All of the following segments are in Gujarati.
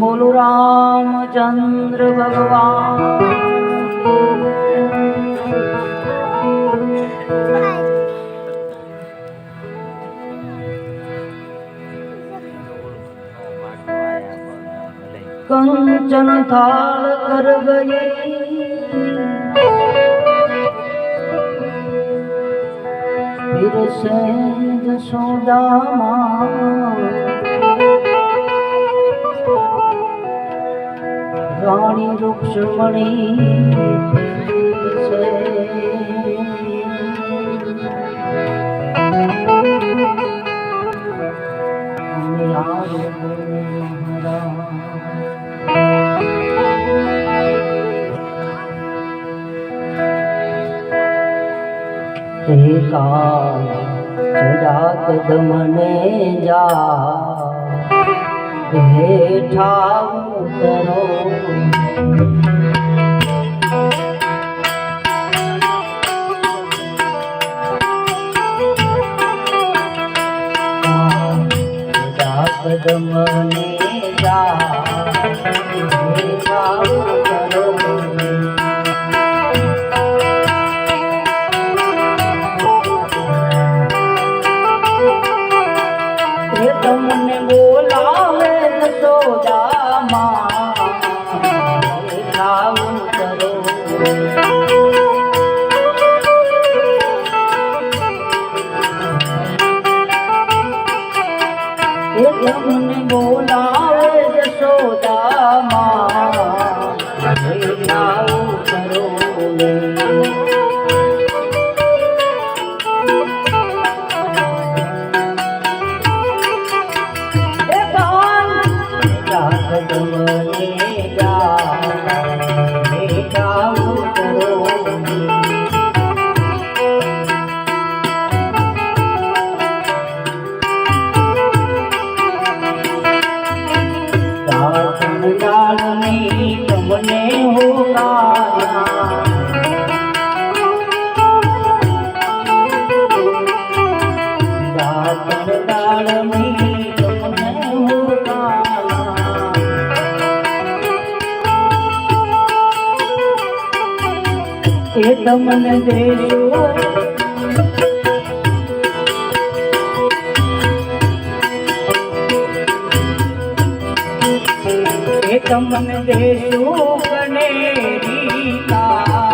બોલો રામચંદ્ર ભગવાન. કંચન થાળ કર ગયે પીરસે જશોદામાં રાણી રૂક્ષમણી છે અમે આવ્યો એકા ચડા કદમને જા હેઠા ઉતરો કદમને તમને બોલાવે જશોદામાં એ તમને દેશો એ તમને દેશો કનેરી કા.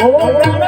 哦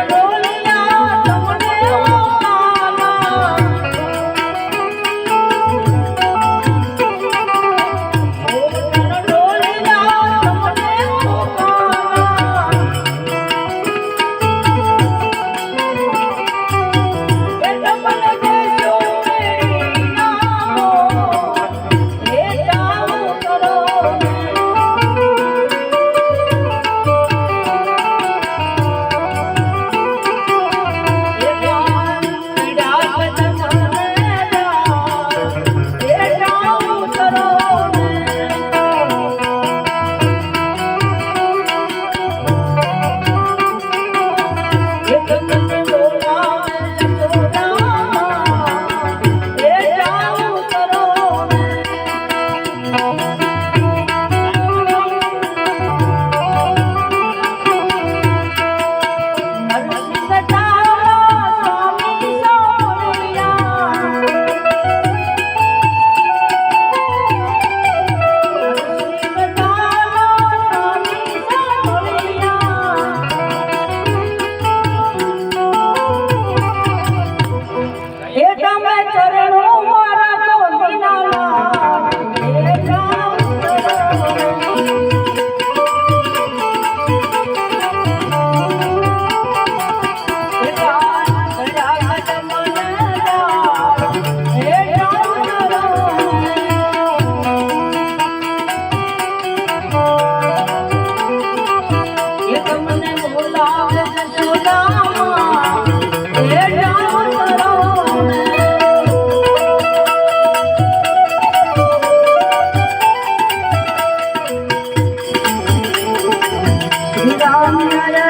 Nidhamaya